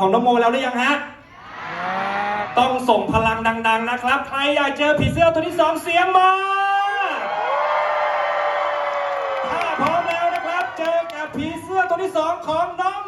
ของน้องโมแล้วหรือยังฮะต้องส่งพลังดัง ๆ นะครับ ใครอยากเจอผีเสื้อตัวที่สองเสียงมา ถ้าพร้อมแล้วนะครับ เจอกับผีเสื้อตัวที่สองของน้อง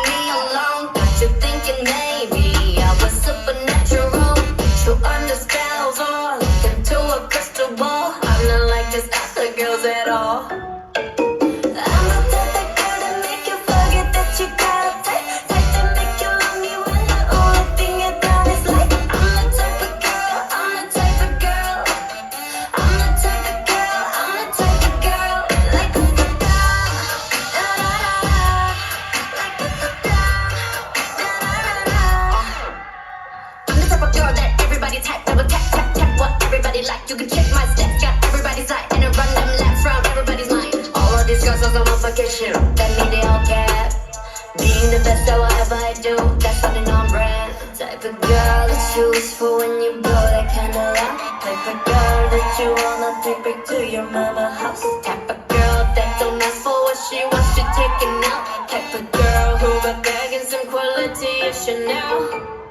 to understand all. Type of girl that you wish for when you blow that candle out. Type of girl that you wanna take back to your mama house. Type of girl that don't ask for what she wants, she taking out. Type of girl who got bag and some quality of Chanel.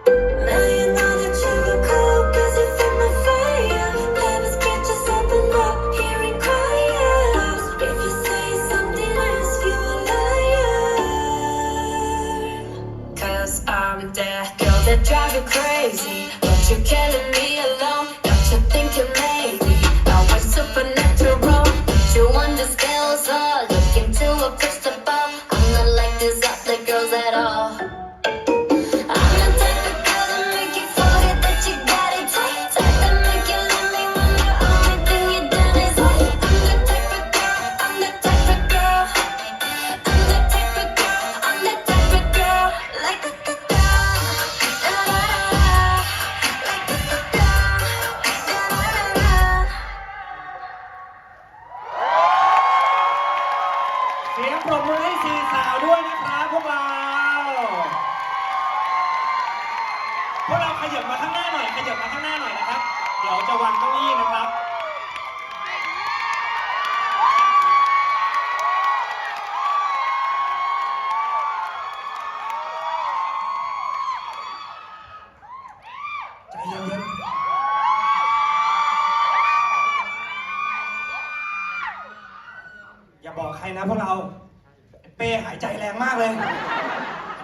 เป้หายใจแรงมากเลย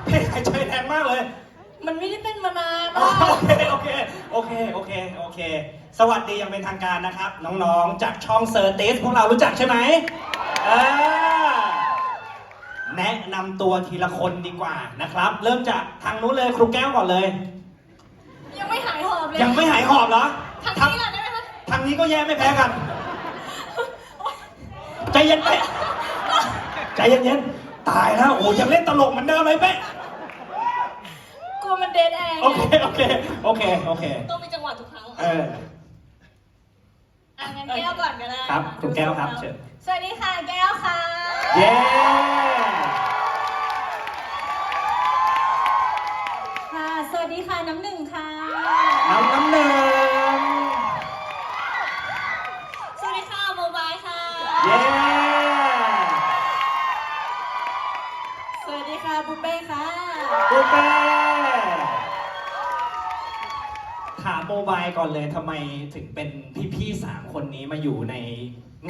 เป้หายใจแรงมากเลย มันไม่ได้เต้นมานานโอเค โอเค โอเค โอเค โอเค สวัสดีอยังเป็นทางการนะครับ น้องๆ จากช่องเซอร์ติสพวกเรารู้จักใช่ไหมอ่าแนะนำตัวทีละคนดีกว่านะครับ เริ่มจากทางนู้นเลยครูแก้วก่อนเลย ยังไม่หายหอบเลยยังไม่หายหอบเหรอทางนี้ล่ะได้ไหมคะทางนี้ก็แย่ไม่แพ้กันใจเย็นไปใจเย็นๆ ตายแล้วโอ้ยังเล่นตลกเหมือนเดิมเลยเป๊ะกลัวมันเดนแอร์งโอเคโอเคโอเคโอเค ต้องมีจังหวะทุกครั้งเออ อะงั้นแก้วก่อนก็ได้ครับคุณแก้วครับเชิญ สวัสดีค่ะแก้วค่ะเย้ค่ะ สวัสดีค่ะน้ำหนึ่งค่ะ น้ำน้ำหนึ่งสวัสดีค่ะโมบายค่ะ เย้ ป้ค่ะปูเป้ถามโมบายก่อนเลยทำไมถึงเป็นพี่ๆสามคนนี้มาอยู่ใน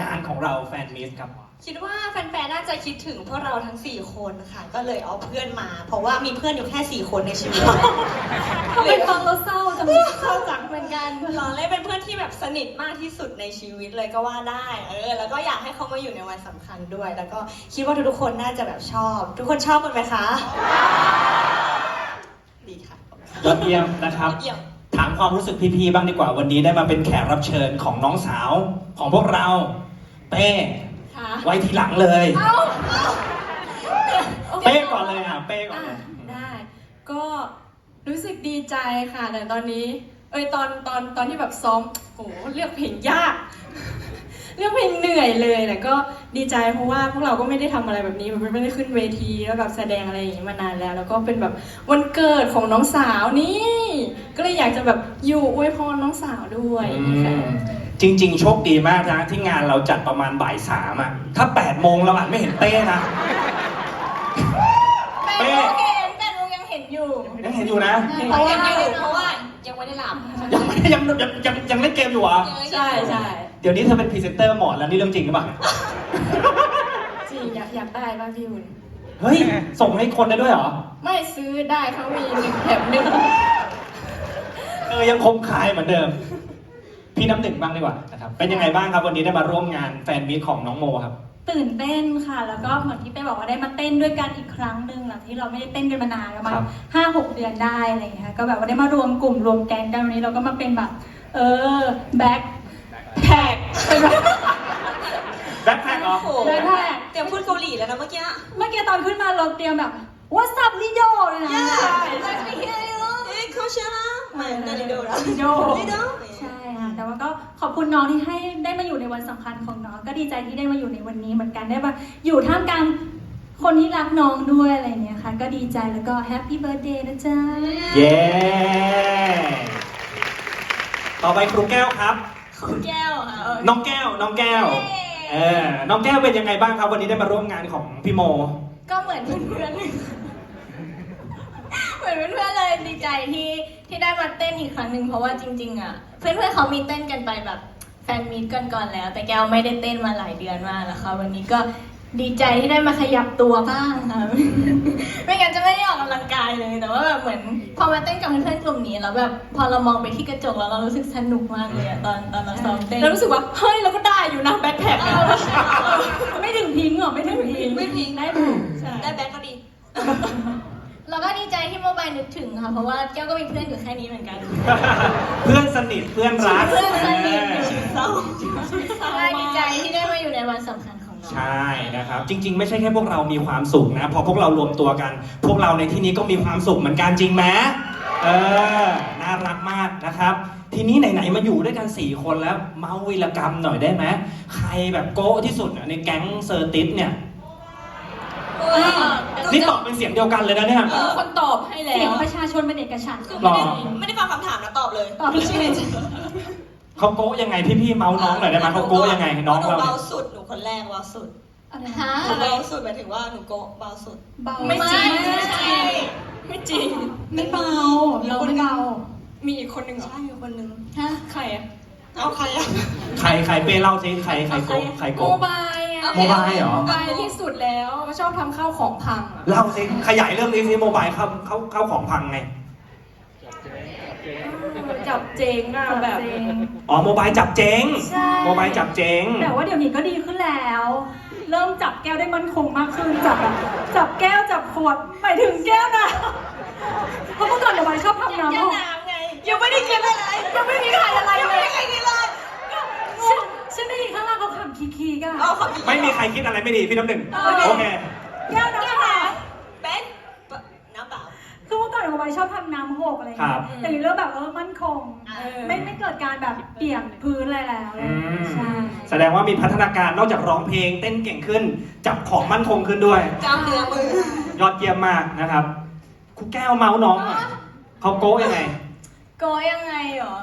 งานของเราแฟนมิสครับ คิดว่าแฟนๆ น่าจะคิดถึงพวกเราทั้ง 4 คนค่ะ ก็เลยเอาเพื่อนมา เพราะว่ามีเพื่อนอยู่แค่ 4 คนในชีวิตทำไมฟังแล้วเศร้าจังเศร้าจังเหมือนกันเราเล่นเป็นเพื่อนที่แบบสนิทมากที่สุดในชีวิตเลยก็ว่าได้ เออ แล้วก็อยากให้เขามาอยู่ในวันสำคัญด้วย แล้วก็คิดว่าทุกๆ คนน่าจะแบบชอบ ทุกคนชอบกันไหมคะ ดีค่ะยอดเยี่ยมนะครับเยี่ยมถามความรู้สึกพี่ๆ บ้างดีกว่าวันนี้ได้มาเป็นแขกรับเชิญของน้องสาวของพวกเราเป้ ค่ะไว้ทีหลังเลย เอ้าเป้ก่อนเลยอะเป้ก่อนอะเลยได้ ก็รู้สึกดีใจค่ะ แต่ตอนนี้ เอ้ยตอนตอนตอนที่แบบซ้อมโอ้โหเลือกเพลงยาก เลือกเพลงเหนื่อยเลยแต่ก็ดีใจเพราะว่าพวกเราก็ไม่ได้ทำอะไรแบบนี้แบบไม่ได้ขึ้นเวทีแล้วแบบแสดงอะไรอย่างนี้มานานแล้ว แล้วก็เป็นแบบวันเกิดของน้องสาวนี่ ก็เลยอยากจะแบบอยู่อวยพรน้องสาวด้วยอืค่ะม จริง ๆ โชคดีมากนะที่งานเราจัดประมาณบ่ายสามอะถ้า8ปดโมงเราอาจไม่เห็นเป้นะ แปดโมงเห็นแปดโมงยังเห็นอยู่ยังเห็นอยู่นะ เพราะว่าเพราะว่ายังไม่ได้หลับ ยังไม่ได้ยังยังยังยังเล่นเกมอยู่เหรอใช่ใช่เดี๋ยวนี้เธอเป็นพรีเซนเตอร์หมอนแล้วนี่เรื่องจริงหรือเปล่าจริงอยากอยากได้บ้างพี่หุ่นเฮ้ย ส่งให้คนได้ด้วยเหรอ ไม่ซื้อได้เขามีหนึ่งแถมหนึ่ง เออยังคงขายเหมือนเดิม พี่น้ำหนึ่งบ้างดีกว่านะครับเป็นยังไงบ้างครับวันนี้ได้มาร่วมงานแฟนมิตของน้องโมครับ ตื่นเต้นค่ะ แล้วก็เหมือนที่เป้บอกว่าได้มาเต้นด้วยกันอีกครั้งหนึ่งหลังที่เราไม่ได้เต้นกันมานานประมาณครับ ห้าหกเดือนได้อะไรอย่างเงี้ยค่ะก็แบบว่าได้มารวมกลุ่มรวมแก๊งกันวันนี้เราก็มาเป็นแบบ เออแบ็คแท็กเป็นแบบแบ็คแพ็คเหรอโอ้โหแบ็คแท็ก เตรียมพูดเกาหลีแล้วนะเมื่อกี้ เมื่อกี้ตอนขึ้นมาเราเตรียมแบบ what's up ลิโดเลยนะเอ้ย เขาชนะเหมือนนาริโดนะลิโดลิโดใช่ค่ะแต่ว่าก็ขอบคุณน้องที่ให้ได้มาอยู่ในวันสำคัญของน้อง ก็ดีใจที่ได้มาอยู่ในวันนี้เหมือนกันได้มาอยู่ท่ามกลางคนที่รักน้องด้วยอะไรอย่างเงี้ยค่ะ ก็ดีใจแล้วก็แฮปปี้เบิร์ดเดย์นะจ๊ะ เย้ ต่อไปครูแก้วครับคุณแก้วค่ะน้องแก้ว น้องแก้วเออ น้องแก้วเป็นยังไงบ้างครับ วันนี้ได้มาร่วมงานของพี่โม ก็เหมือนเพื่อนๆเห มือนเพื่อนๆเลยดีใจที่ที่ได้มาเต้นอีกครั้งหนึ่งเพราะว่าจริงๆอะเพื่อนๆเขามีเต้นกันไปแบบแฟนมีตกันก่อนแล้ว แต่แก้วไม่ได้เต้นมาหลายเดือนมากแล้วค่ะวันนี้ก็ดีใจที่ได้มาขยับตัวบ้างค่ะ ไม่งั้นจะไม่ได้ออกกำลังกายเลย แต่ว่าแบบเหมือน พอมาเต้นกับเพื่อนๆกลุ่มนี้แล้วแบบพอเรามองไปที่กระจกแล้วเรารู้สึกสนุกมากเลยอะตอนตอนเราซ้อมเต้นแล้วรู้สึกว่าเฮ้ยเราก็ได้อยู่นะแบ็คแพ็คอะไม่ถึงพิงค์เหรอไม่ถึงพิงค์ไม่ทิ้งได้ถูกใช่ได้แบ็คก็ดี แล้วก็ดีใจที่โมบายนึกถึงค่ะ เพราะว่าแก้วก็มีเพื่อนอยู่แค่นี้เหมือนกัน เพื่อนสนิทเพื่อนรักเพื่อนสนิทเออเศร้าใช่ดีใจที่ได้มาอยู่ในวันสำคัญของน้องใช่นะครับ จริง ๆ ไม่ใช่แค่พวกเรามีความสุขนะ พอพวกเรารวมตัวกัน พวกเราในที่นี้ก็มีความสุขเหมือนกันจริงไหมเออ น่ารักมากนะครับ ทีนี้ไหนๆมาอยู่ด้วยกัน 4 คนแล้ว เมาวีรกรรมหน่อยได้ไหมใครแบบโก้ที่สุดอะในแก๊งเซอร์ติสเนี่ย นี่ตอบเป็นเสียงเดียวกันเลยนะเนี่ย เออคนตอบให้แล้เสียงวประชาชนเป็นเอกฉันท์คือไม่ได้ไม่ได้ฟังคำถามนะตอบเลยตอบพี่ชื่อเขาโก้ยังไงพี่ๆเมาน้องหน่อยได้ไหมเขาโก้ยังไงน้องหนูเราเบาเนี่ยสุดหนูคนแรกเบาสุดอะไรฮะนะหนูเบาสุดหมายถึงว่าหนูโกะเบาสุด เบาไม่จริง ไม่ใช่ ไม่จริง ไม่เบาเราไม่เบามีอีกคนหนึ่งเหรอใช่มีคนนึงฮะใครอะ เอาใครอะใครใครเป้เล่าสิใครใครโก้ใครโมโก้บายอะโมบายเหรอ โมบายที่สุดแล้วชอบทำข้าวของพังอะเล่าสิขยายเรื่องนี้สิโมบายเข้าเข้าเข้าของพังไง จับเจงอะแบบเจ๊งอ๋อโมบายจับเจ๊งใช่โมบายจับเจ๊ง แต่ว่าเดี๋ยวนี้ก็ดีขึ้นแล้ว เริ่มจับแก้วได้มั่นคงมากขึ้นจับแบบจับแก้วจับขวดหมายถึงแก้วนะเพราะเมื่อก่อนเดี๋ยวไว้ชอบทำน้ำแก้หวกน้ำไง ยังไม่ได้กินอะไรเลยยังไม่มีใครอะไรยังเลไม่ยได้กินเลยฉันฉันได้ยินข้างล่างเขาขำคีๆกันเอาขอบคุณไม่มีใครคิดอะไรไม่ดีพี่น้ำหนึ่งเออโอเค แก้วน้ำหกเป็นน้ำเปล่า คือเมื่อก่อนเดี๋ยวไว้ชอบทำน้ำหกอะไรอย่างครัเงี้บยแต่นี้เริ่มแบบเออมั่นคง เออ ไม่ไม่เกิดการแบบเปียกพื้นอะไรแล้วอืม ใช่ แสดงว่ามีพัฒนาการนอกจากร้องเพลงเต้นเก่งขึ้น จับของมั่นคงขึ้นด้วย กล้ามเนื้อมือ ยอดเยี่ยมมากนะครับครูแก้วเมาส์น้องหน่อยเขาโก้ยังไง โกยังไงเหรอ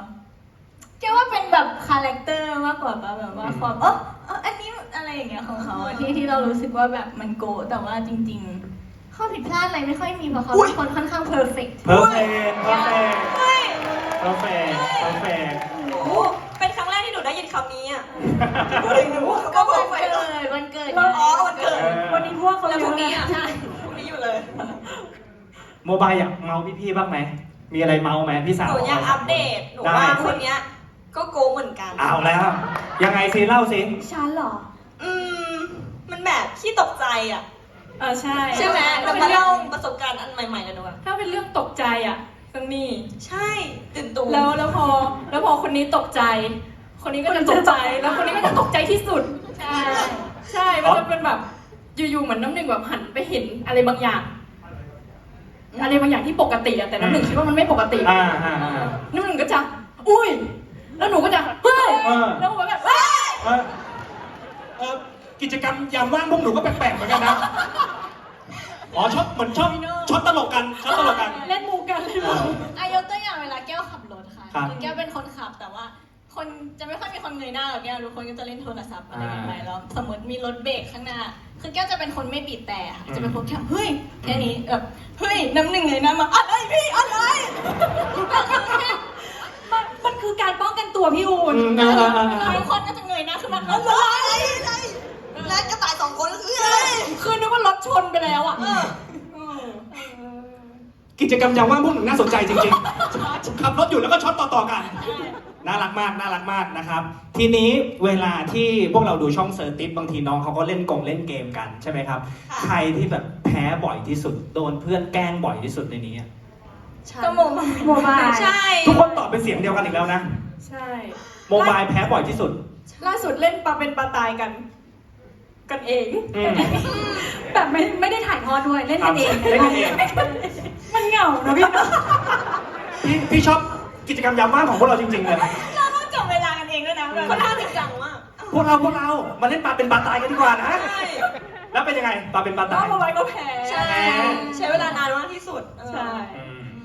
แกว่าเป็นแบบคาแรคเตอร์มากกว่าปะแบบว่าความเออเอออันนี้อะไรอย่างเงี้ยของเขาอะที่ที่เรารู้สึกว่าแบบมันโกแต่ว่าจริง ๆ ข้อผิดพลาดอะไรไม่ค่อยมีเพราะเขาอุ๊ยเป็นคนค่อนข้างเพอร์เฟกต์เพอร์เฟกต์เพอร์เฟกต์เพอร์เฟกต์เฟกต์โอ้โหเป็นครั้งแรกที่หนูได้ยินคำนี้อะเลยหนูว่าก็ก็วับอนกไปเกิเลยดวันเกิดอ๋อวันเกิด วันนี้พวกเขาแล้วเยพรุ่งอะนี้อะนะพรุ่งนี้อยู่เลย โมบายอยากเมาพี่ๆบ้างไหม มีอะไรเมาไหมพี่สาวหนูอยากอัปเดตหนูได้ว่าคนเนี้ย ก็โกงเหมือนกันเอาแล้ว ยังไงซิเล่าสิฉันเหรอ อืม มันแบบขี้ตกใจอะ เออใช่ใช่ไหมถ้าเราเป็มานเรื่อเล่างประสบการณ์อันใหม่ๆกันดีกว่าถ้าเป็นเรื่องตกใจอะก็นี่ใช่ตื่นตูมแล้วแล้วพอ แล้วพอคนนี้ตกใจ คนนี้ก็จะตกใจแล้วคนนี้ก็จะตกใจที่สุด ใช่ ใช่มันจะเป็นแบบอยู่ๆเหมือนน้ำหนึ่งแบบหันไปเห็นอะไรบางอย่าง อะไรบางอย่างที่ปกติอะแต่น้ำหนึ่งคิดว่ามันไม่ปกติอ่าอ่าอ่า น้ำหนึ่งก็จะ อุ้ย แล้วหนูก็จะ เฮ้ย เออ แล้วหนูก็แบบเฮ้ย เออเออกิจกรรมยามว่างพวกหนูก็แปลกๆเหมือนกันนะ อ๋อชอบเหมือนชอบชอบตลกกันชอบตลกกัน เล่นมูกันเล่นมู อายกตัวอย่างเวลาแก้วขับรถค่ะครับ คือแก้วเป็นคนขับแต่ว่า คนจะไม่ค่อยมีคนเงยหน้ากับแก้วทุกคนก็จะเล่นโทรศัพท์อะไรกันไปอ่าแล้วสมมติมีรถเบรกข้างหน้า คือแก้วจะเป็นคนไม่บีบแต่ค่ะอืมจะเป็นคนแค่เฮ้ยแค่นี้แบบเฮ้ยน้ำหนึ่งเงยหน้ามาอะไรพี่อะไรมันมันคือการป้องกันตัวพี่อูนอืมเออเออเออเออทุกคนก็จะเงยหน้าขึ้นมาอะไรอะไรแล้วกระต่ายสองคนก็คืออะไรคือนึกว่ารถชนไปแล้วอะกิจกรรมยามว่างพวกหนูน่าสนใจจริงๆขับรถอยู่แล้วก็ช็อตต่อๆกัน น่ารักมากน่ารักมากนะครับ ทีนี้เวลาที่พวกเราดูช่องเซอร์ติสบางทีน้องเขาก็เล่นกงเล่นเกมกันใช่ไหมครับ ใครที่แบบแพ้บ่อยที่สุด โดนเพื่อนแกล้งบ่อยที่สุดในนี้อะก็โมมาโมบาย ใช่ ทุกคนตอบเป็นเสียงเดียวกันอีกแล้วนะใช่ โมบายแพ้บ่อยที่สุด ล่าสุดเล่นปลาเป็นปลาตายกัน กันเอง อืม แบบไม่ไม่ได้ถ่ายทอดด้วย เล่นกันเอง เล่นกันเอง มันเหงานะพี่เนาะพี่พี่ชอบ กิจกรรมยามว่างของพวกเราจริงๆเลยเราต้องจับเวลากันเองด้วยนะค่อนข้างจริงจังมากพวกเราพวกเรามาเล่นปลาเป็นปลาตายกันดีกว่านะใช่แล้วเป็นยังไงปลาเป็นปลาแล้ตาวยโมบายก็แพ้ใช่ใช้เวลานานมากที่สุดเออใช่อื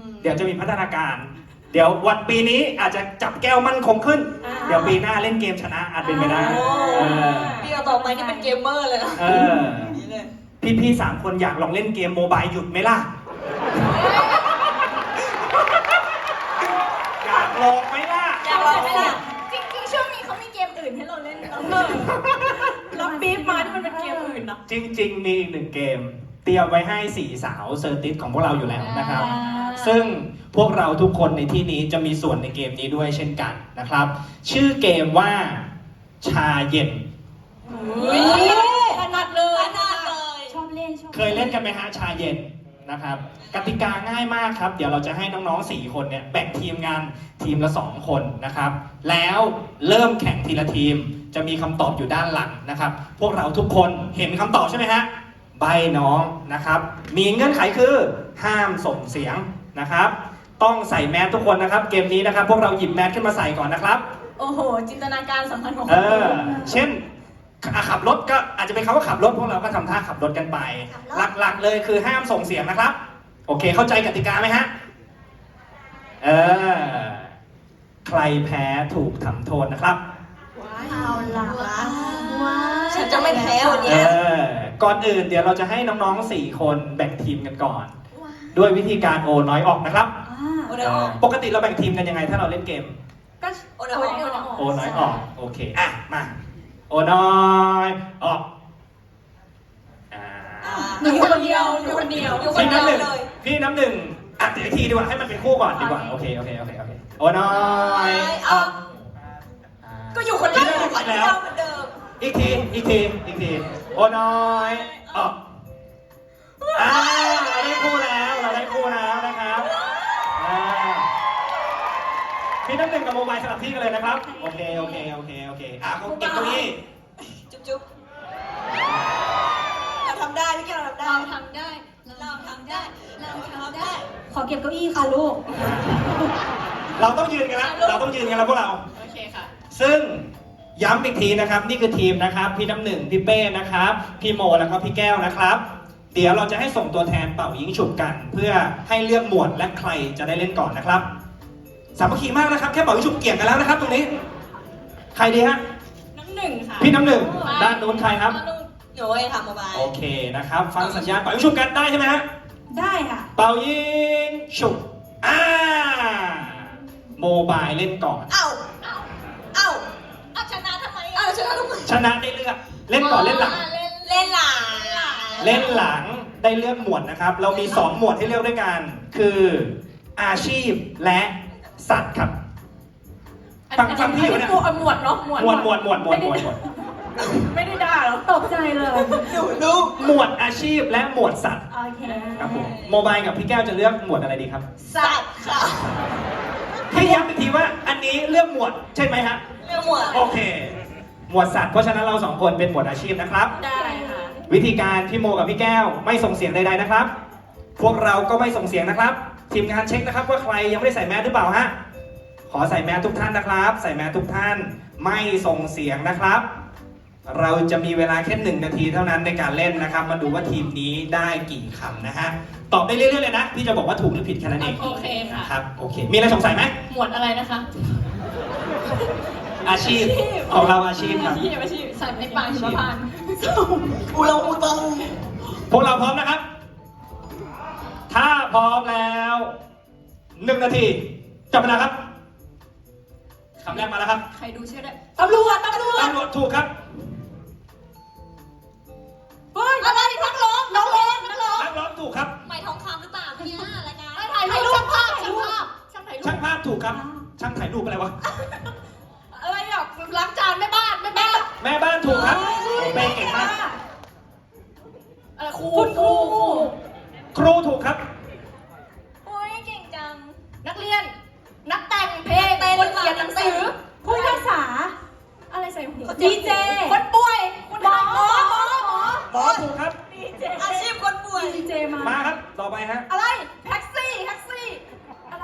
มเดี๋ยวจะมีพัฒนาการ เดี๋ยววันปีนี้อาจจะจับแก้วมั่นคงขึ้นอ่าเดี๋ยวปีหน้าเล่นเกมชนะอาจเป็นไปได้โอ้เออพี่ต่อไปนี่เป็นเกมเมอร์เลยนะเออนี่เลยพี่พี่ๆสามคนอยากลองเล่นเกมโมบายหยุดไหมล่ะ อยาก ลองไหมล่ะ อยากลองไหมล่ะจริงๆช่วงนี้เขามีเกมอื่นให้เราเล่นแล้วเออแล้วบีบมาที่มันเป็นเกมอื่นเนาะจริง ๆ มีอีกหนึ่งเกม เตรียมไว้ให้สี่สาวเซอร์ติสของพวกเราอยู่แล้วนะครับ ซึ่งพวกเราทุกคนในที่นี้จะมีส่วนในเกมนี้ด้วยเช่นกันนะครับ ชื่อเกมว่าชาเย็นถนัดเลยขนาดเลย ชอบเล่นชอบเคยเล่นกันไหมฮะชาเย็น นะครับ กติกาง่ายมากครับ เดี๋ยวเราจะให้น้องๆ 4 คนเนี่ยแบ่งทีมงานทีมละ 2 คนนะครับ แล้วเริ่มแข่งทีละทีม จะมีคำตอบอยู่ด้านหลังนะครับ พวกเราทุกคนเห็นคำตอบใช่ไหมฮะ ใบน้องนะครับ มีเงื่อนไขคือห้ามส่งเสียงนะครับ ต้องใส่แมสทุกคนนะครับ เกมนี้นะครับ พวกเราหยิบแมสขึ้นมาใส่ก่อนนะครับ โอ้โห จินตนาการสำคัญของคเอนอเช่น อะขับรถก็อาจจะเป็นคำว่าขับรถพวกเราก็ทำท่าขับรถกันไปหลักๆเลยคือห้ามส่งเสียงนะครับ โอเคเข้าใจกติกาไหมฮะ เออ ใครแพ้ถูกทำโทษนะครับเอาล่ะว้าวฉันจะไม่แพ้วันเอเนี้ยอก่อนอื่นเดี๋ยวเราจะให้น้องๆสี่คนแบ่งทีมกันก่อน ด้วยวิธีการโอน้อยออกนะครับอ่าโอ้เดี๋ยวออกปกติเราแบ่งทีมกันยังไงถ้าเราเล่นเกม ก็โอ้เดี๋ยวออกโอน้อยออก โอเค อะ มา โอน้อยออกอ่าหนูอยู่คนเดียวอยู่คนเดียวอยู่คนพี่เดียวน้ำหนึ่งเลยพี่น้ำหนึ่งอัดอีกทีดีกว่าให้มันเป็นคู่ก่อนดีกว่าโอเคโอเคโอเคโอเคโอ้น้อยออกก็อยู่คนเดียวอยู่คนเดียวเหมือนเดิมอีกทีอีกทีอีกทีโอ้น้อยออกอ่าเราได้คู่แล้วเราได้คู่แล้วนะ พี่น้ำหนึ่งกับโมบายสลับที่กันเลยนะครับ โอเค โอเค โอเค โอเค อะเขาเก็บเก้าอี้ จุ๊บจุ๊บเราทำได้พี่แก้วเราทำได้ เราทำได้ เราทำได้ เราทำได้ ขอเก็บเก้าอี้ค่ะลูก เราต้องยืนกันแล้ว เราต้องยืนกันแล้วพวกเรา โอเคค่ะ ซึ่งย้ำอีกทีนะครับ นี่คือทีมนะครับ พี่น้ำหนึ่งพี่เป้นะครับ พี่โมแล้วก็พี่แก้วนะครับ เดี๋ยวเราจะให้ส่งตัวแทนเป่ายิงฉุบกัน เพื่อให้เลือกหมวดและใครจะได้เล่นก่อนนะครับ สามัคคีมากนะครับ แค่เป่ายิงฉุบเกี่ยงกันแล้วนะครับ ตรงนี้ ใครดีฮะ น้ำหนึ่งค่ะพี่น้ำหนึ่ง ด้านนู้นใครครับหนูเองค่ะโมบาย โอเคนะครับ ฟังสัญญาณเป่ายิงฉุบกันได้ใช่ไหมฮะ ได้ค่ะ เป่ายิงฉุบอ่าโมบายเล่นก่อนเอ้าเอ้า เอ้า เอาชนะทำไมเอ้าชนะทำไมชนะได้เลือก เล่นก่อนเล่นหลัง เล่นเล่นหลาเล่นหลังได้เลือกหมวดนะครับ เรามี 2 หมวดให้เลือกด้วยกัน คืออาชีพและ สัตว์ครับฟังฟังพี่อยู่เนี่ยอัหมวดเนาะหมวดหมวดหมวดหมวดหมวดหมวดหมวดไม่ได้ด่าหรอกตกใจเลยหนูรู้หมวดอาชีพและหมวดสัตว์โอเคครับผมโมบายกับพี่แก้วจะเลือกหมวดอะไรดีครับ สัตว์ค่ะพี่ย้ำอีกทีว่าอันนี้เลือกหมวดใช่ไหมฮะเรื่องหมวดโอเค หมวดสัตว์เพราะฉะนั้นเราสองคนเป็นหมวดอาชีพนะครับได้ค่ะวิธีการพี่โมกับพี่แก้วไม่ส่งเสียงใดๆนะครับ พวกเราก็ไม่ส่งเสียงนะครับ ทีมงานเช็คนะครับว่าใครยังไม่ได้ใส่แมสหรือเปล่าฮะ ขอใส่แมสทุกท่านนะครับ ใส่แมสทุกท่าน ไม่ส่งเสียงนะครับ เราจะมีเวลาแค่หนึ่งนาทีเท่านั้นในการเล่นนะครับ มาดูว่าทีมนี้ได้กี่คำนะฮะ ตอบได้เรื่อยๆเลยนะ พี่จะบอกว่าถูกหรือผิดแค่นั้นเองโอเคค่ะ ครับ โอเค มีอะไรสงสัยไหม หมวดอะไรนะคะ อาชีพของเราอาชีพครับ อาชีพอาชีพสัตว์ในป่าหิมพานต์อูเราอูตัง พวกเราพร้อมนะครับ ถ้าพร้อมแล้วหนึ่งนาทีจับเวลาครับคำแรกมาแล้วครับใครดูเชื่อได้ตำรวจตำรวจตำรวจถูกครับเฮ้ยอะไรนักร้องนักร้องนักร้องนักร้องถูกครับหมายทองคำหรือเปล่าพี่รายการถ่ายรูปช่างภาพช่างภาพช่างถ่ายรูช่างปภาพถูกครับ ช่างถ่ายรูปอะไรวะอะไรอะล้างจานแม่บ้านแม่บ้านแม่บ้านถูกครับโอเป้เก่งมากอะไรครูครู ครูถูกครับ โอ้ยเก่งจัง นักเรียน นักแต่งเพลงคนเขียนหนังสือผู้พิพากษา อะไรใส่หูดีเจคนป่วยคนหมอหมอหมอหมอหมอถูกครับอาชีพคนป่วยดีเจมามาครับ ต่อไปฮะ อะไรแท็กซี่แท็กซี่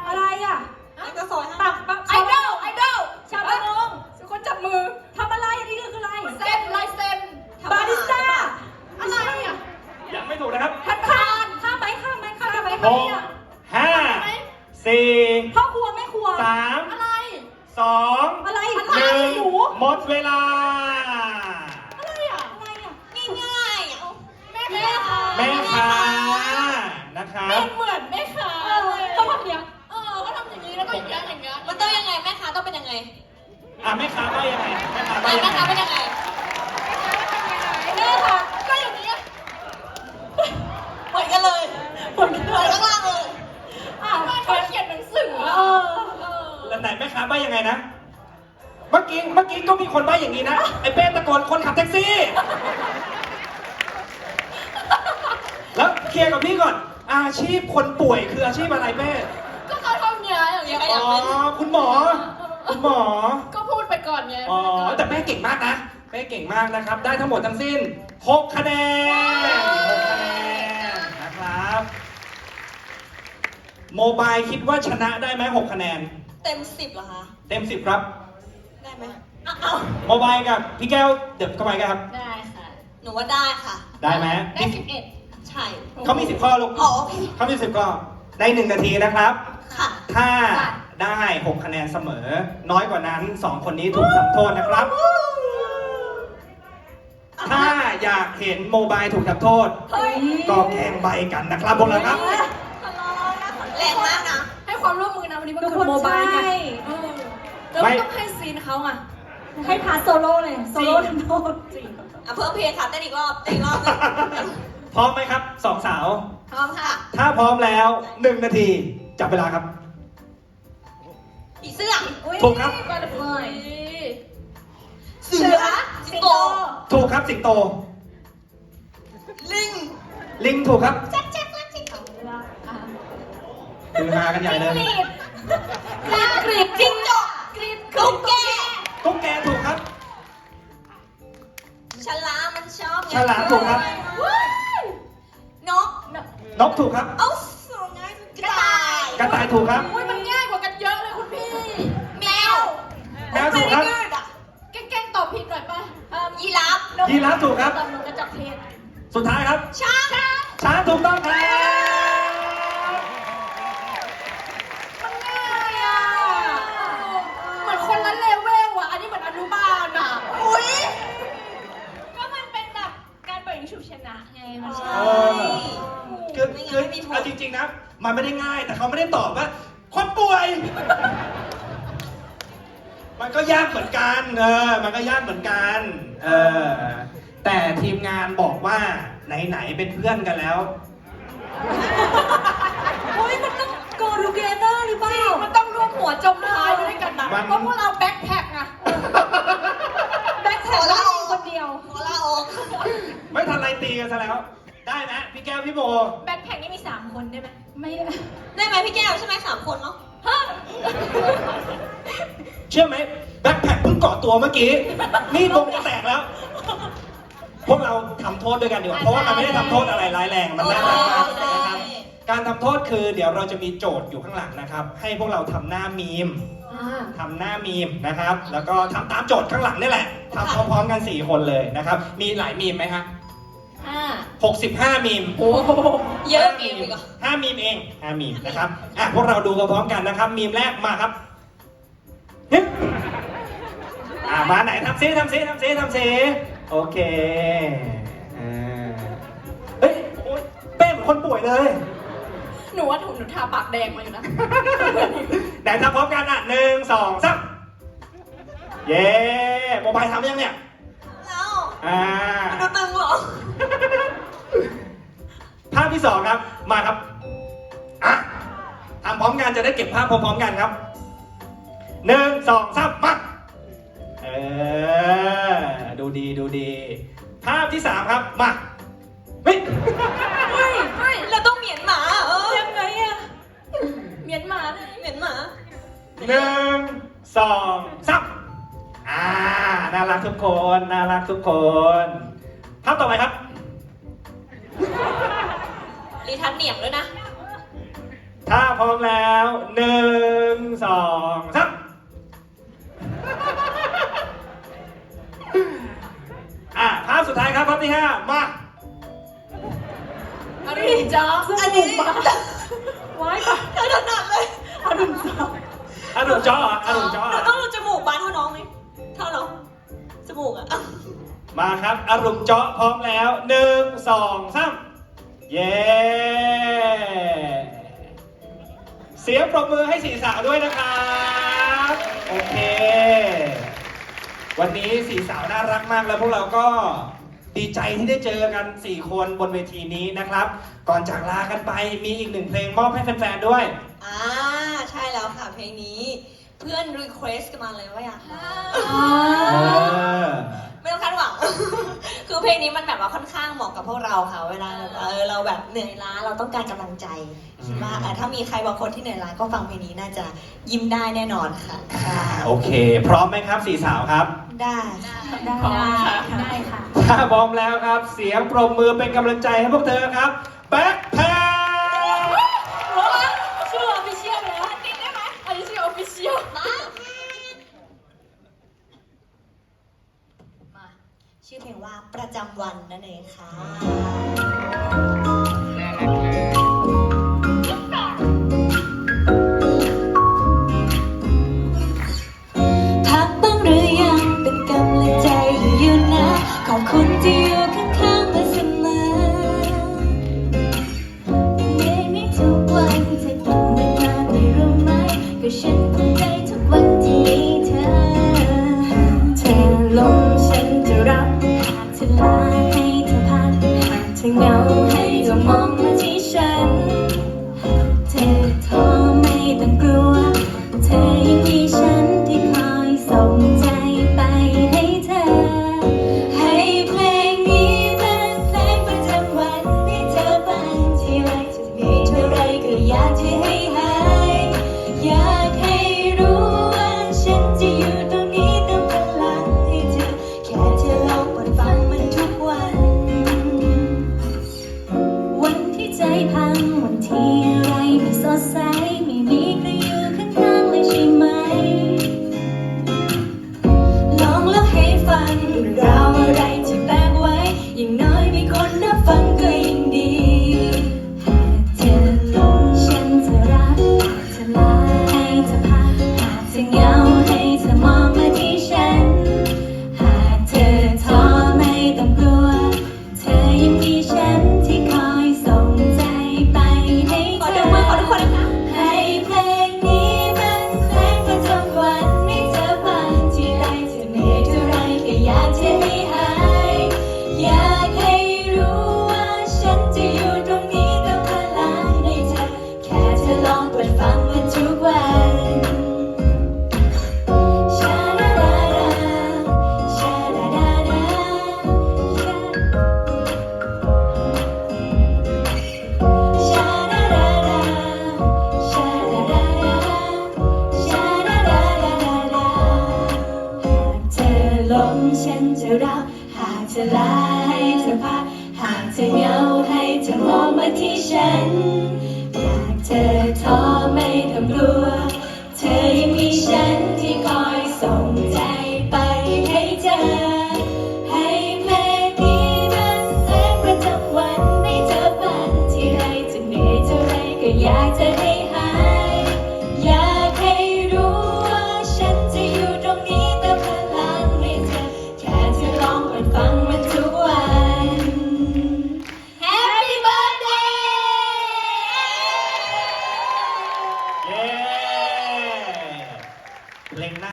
อะไรอะนี่ก็ซอยห้าปักปักไอดอลไอดอลชาวประมงสุคนจับมือทำอะไรอันนี้คืออะไรเซ็นลายเซ็นบาริสต้าอะไรอะยังไม่ถูกนะครับธนาคา หมหกห้าสี่พ่อครัวแม่ครัวสามอะไรสองอะไรหนึ่งหมดเวลา อะไรอะอะไรอะง่ายๆอะแม่แม่ค่ะแม่ค้านะครับเป็นเหมือนแม่ค้าเออต้องทำอย่างนี้เออก็ทำอย่างนี้แล้วก็อย่างนี้อย่างนี้มันต้องยังไงแม่ค้าต้องเป็นยังไงอะแม่ค้าว่ายังไงแม่ค้าว่าแม่ยังไง ค้าเป็นยังไง แม่ค่ะก็อย่างนี้ เหมือนกันเลยเหมือนข้างล่างเลย อะเขาเขียนหนังสือ เออ เออ แล้วไหนแม่ค้า ว่ายังไงนะ เมื่อกี้เมื่อกี้ก็มีคนว่าอย่างนี้นะไอ้เป้ตะโกนคนขับแท็กซี่ แล้วเคลียร์กับพี่ก่อน อาชีพคนป่วยคืออาชีพอะไรเป้ก็เขาทำเนี้ยอย่างเงี้ยอ๋อคุณหมอ คุณหมอ ก็พูดไปก่อนไงอ๋อ แต่แม่เก่งมากนะ แม่เก่งมากนะครับ ได้ทั้งหมดทั้งสิ้น 6 คะแนน6คะแนนนะครับ โมบายคิดว่าชนะได้ไหม6คะแนน เต็มสิบเหรอคะ เต็ม10ครับได้ไหมอ้าวโมบายกับพี่แก้วเดิบเข้าไปกันครับ ได้ค่ะ หนูว่าได้ค่ะ ได้ไหมได้สิบเอ็ดใช่เขามี10ข้อลูกอ๋อโอเคเขามี10ข้อได้1นาทีนะครับ ค่ะ ถ้าได้6คะแนนเสมอ น้อยกว่านั้น2คนนี้ถูกทำโทษนะครับ ถ้าอยากเห็นโมบายถูกทำโทษเฮ้ยก็แกล้งใบกันนะครับพวกเราครับแรงมากนะให้ค วามร่วมมือนะวันนี้มันทุกคือคนโมบายไงใช่ เออแล้วไม่มันต้องให้ซีนเขาอะให้พาร์ทโซโล่เลย โซโล่ทำโทษอะเพิ่มเพลงค่ะเต้นอีกรอบเต้นอีกรอบหนึงพร้อมไหมครับสองสาว พร้อมค่ะถ้าพร้อมแล้ว1นาทีจับเวลาครับ ผีเสื้อถูกครับบัตเตอร์ฟลายเสือสิงโตถูกครับสิงโต ลิงลิงถูกครับแจ๊กแจ๊กแจ๊กสิงโต คือฮากันใหญ่เลย กรีดจิ้งจกกรีดตุ๊กแกตุ๊กแกถูกครับ ฉลามมันชอบไงฉลามถูกครับ ว้ายนกนกถูกครับ เอ้าสง่ายกระต่าย กระต่ายถูกครับ อุ้ยมันง่ายกว่ากันเยอะเลยคุณพี่แมวแมวถูกครับ ไม่ได้ยืดอะแกล้งๆตอบผิดหน่อยป่ะเอิ่มยีราฟยีราฟถูกครับ ตอบนกกระจอกเทศสุดท้ายครับ ช้าง ช้างถูกต้องครับ มันง่ายอะ เหมือนคนละเลเวลอะ อันนี้เหมือนอนุบาลอะ อุ้ย ก็มันเป็นแบบการเปิดยิงฉุบชนะไง มันใช่ เออ คือ ไม่งั้น คือ ไม่มีโทษ เอาจริงๆนะ มันไม่ได้ง่าย แต่เขาไม่ได้ตอบว่า คนป่วย ยากเหมือนกัน เออ มันก็ยาก เหมือนกัน เออ แต่ทีมงานบอกว่าไหนๆเป็นเพื่อนกันแล้ว โอ้ยมันต้อง go together หรือเปล่า มันต้องร่วมหัวจมท้ายไปด้วยกันนะมันเพราะพวกเราแบ็คแพ็คอะแบ็คแท็กแล้วมีคนเดียวขอลาออก ไม่ทันไรตีกันซะแล้ว ได้ไหมพี่แก้วพี่โบ แบ็คแพ็คนี่มีสามคนได้ไหมไม่ได้ไหมพี่แก้วใช่ไหมสามคนเนาะเชื่อไหมแบ็คแพ็ค เพิ่งเกาะตัวเมื่อกี้ นี่วงจะแตกแล้ว พวกเราทำโทษด้วยกันดีกว่า เพราะว่ามันไม่ได้ทำโทษอะไรร้ายแรง มันน่ารักมากนะครับ การทำโทษคือเดี๋ยวเราจะมีโจทย์อยู่ข้างหลังนะครับ ให้พวกเราทำหน้ามีมทำหน้ามีมนะครับ แล้วก็ทำตามโจทย์ข้างหลังนี่แหละทำพร้อมๆกัน 4 คนเลยนะครับ มีหลายมีมไหมฮะห้า65 มีมโอ้โหเยอะมีอีกเหรอห้ามีมเองห้ามีมนะครับ อะพวกเราดูกันพร้อมกันนะครับ มีมแรกมาครับฮึบ อะมาไหนทำซิทำซิทำซิทำซิโอเคอ่าเฮ้ยโอ๊ยเป้เหมือนคนป่วยเลย หนูว่าหนูหนูทาปากแดงมาอยู่นะ ไหนทำพร้อมกันอะหนึ่งสองสามเย้โมบายทำยังเนี่ย แล้วอ่า มันดูตึงเหรอ ภาพที่สองครับ มาครับอะทำพร้อมกันจะได้เก็บภาพพร้อมๆกันครับหนึ่งสองสามมาเออดูดีดูดี ภาพที่สามครับ มาเฮ้ยเฮ้ยเฮ้ยเราต้องเหมียนหมาเออยังไงอะเมียนมาเลยเหมียนหมาหนึ่งสองสามอ่า น่ารักทุกคน น่ารักทุกคน ภาพต่อไปครับ รีทัชเหนียมด้วยนะ ถ้าพร้อมแล้วหนึ่งสองสาม อะภาพสุดท้ายครับภาพที่ห้ามาอรินจ้าอันนี้ว้ายปะเธอถนัดเลยอรินจ้าอะหนุ่มจ้อเหรออะหนุ่มจ้อหเหรนูอต้องดูจมูกบ้านเท่าน้องไหมเท่าน้องจมูกอะมาครับอารมณ์เจาะพร้อมแล้วหนึ่งสองสามเย้เสียงปรบมือให้สี่สาวด้วยนะครับ โอเค วันนี้สี่สาวน่ารักมากแล้วพวกเราก็ดีใจที่ได้เจอกัน 4 คนบนเวทีนี้นะครับ ก่อนจากลากันไปมีอีกหนึ่งเพลงมอบให้แฟนๆด้วย อ่าใช่แล้วค่ะเพลงนี้ เพื่อนรีเควสกันมาเลยว่าอยากฟังเออไม่ต้องคาดหวัง คือเพลงนี้มันแบบว่าค่อนข้างเหมาะกับพวกเราค่ะ เวลาเออเราแบบเหนื่อยล้าเราต้องการกำลังใจคิดว่าเออถ้ามีใครบางคนที่เหนื่อยล้าก็ฟังเพลงนี้น่าจะยิ้มได้แน่นอนค่ะค่ะโอเค พร้อมไหมครับสี่สาวครับ ได้ค่ะได้ขอบคุณค่ะได้ค่ะ ถ้าพร้อมแล้วครับ เสียงปรบมือเป็นกำลังใจให้พวกเธอครับ แบ็คแพคชื่อออฟฟิเชียลแล้วติดได้ไหมอันนี้ชื่อออฟฟิเชียลมาชื่อเพลงว่าประจำวันนั่นเองค่ะ ขอบคุณที่อยู่ข้างๆมาเสมอในในทุกวันเธอคิดเหมือนกันไม่รู้ไหมก็ฉันภูมิใจทุกวันที่มีเธอเธอลงฉันจะรับหากเธอลาให้เธอพักหากเธอเหงาให้เธอมอง